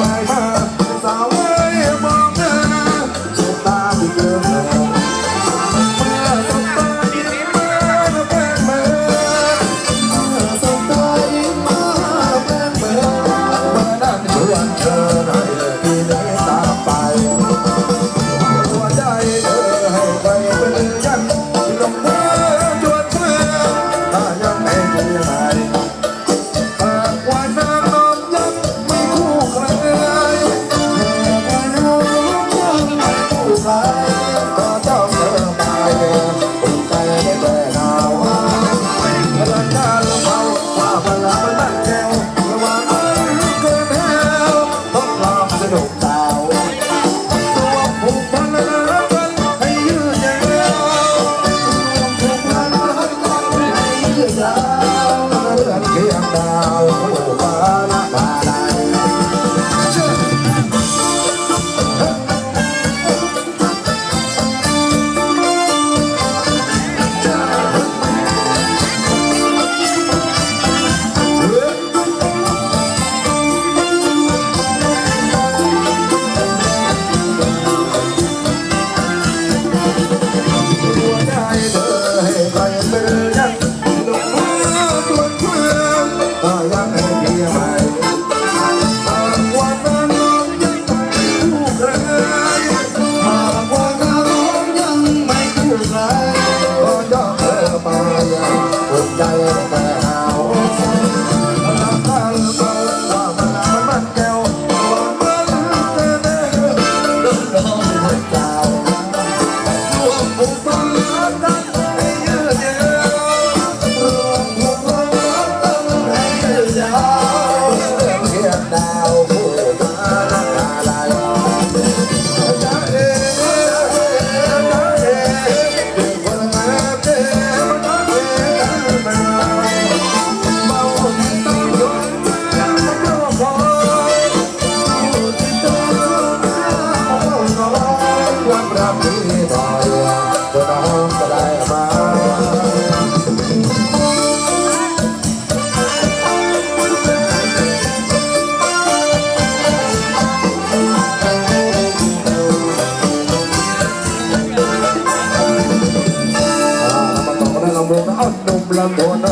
my mind. มาเรามาต่อกันลำวงนะอ้นุ่มลำว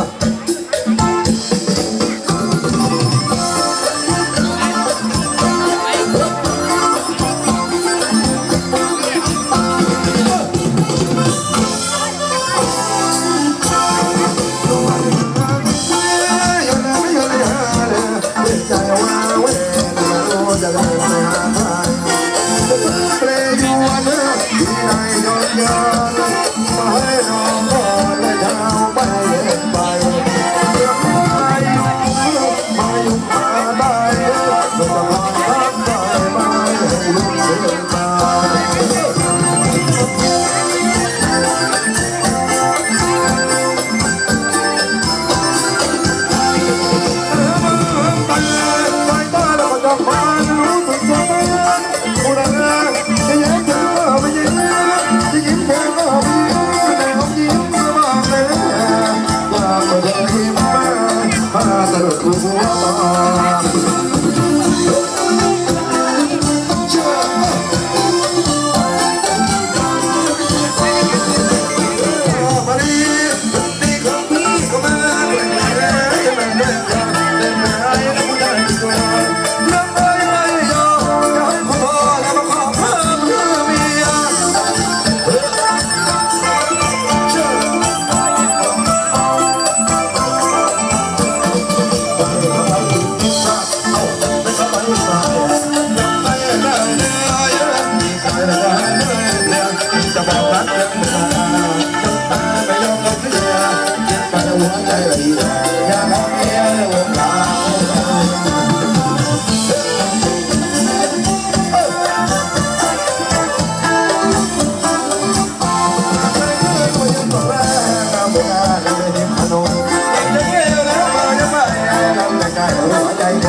casa los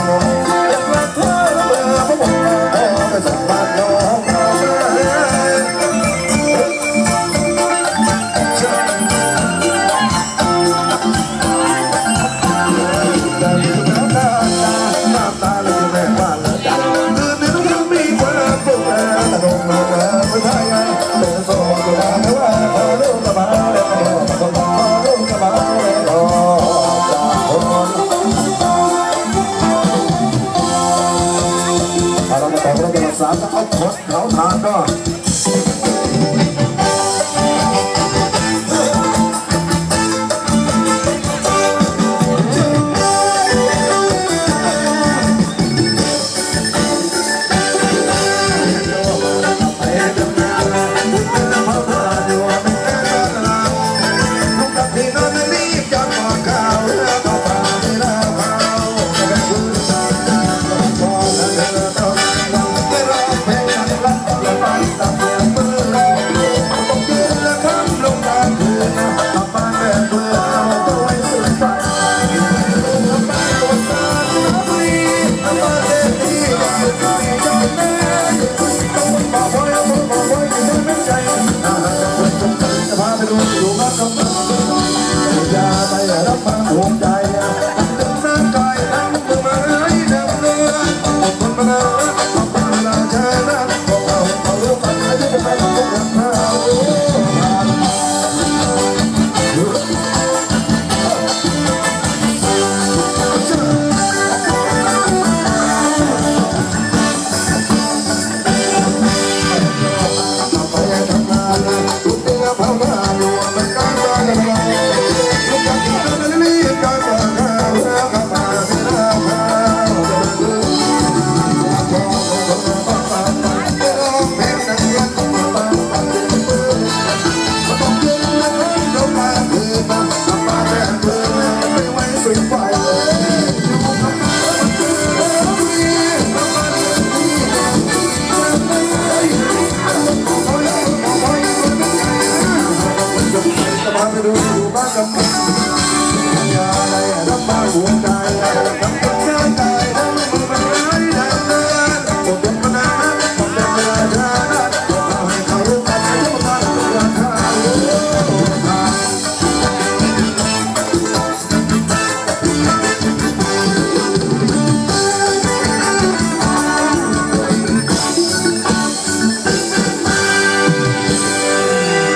oh. อกเราจะรักษาก็เอาคดเขาทานก็ come on.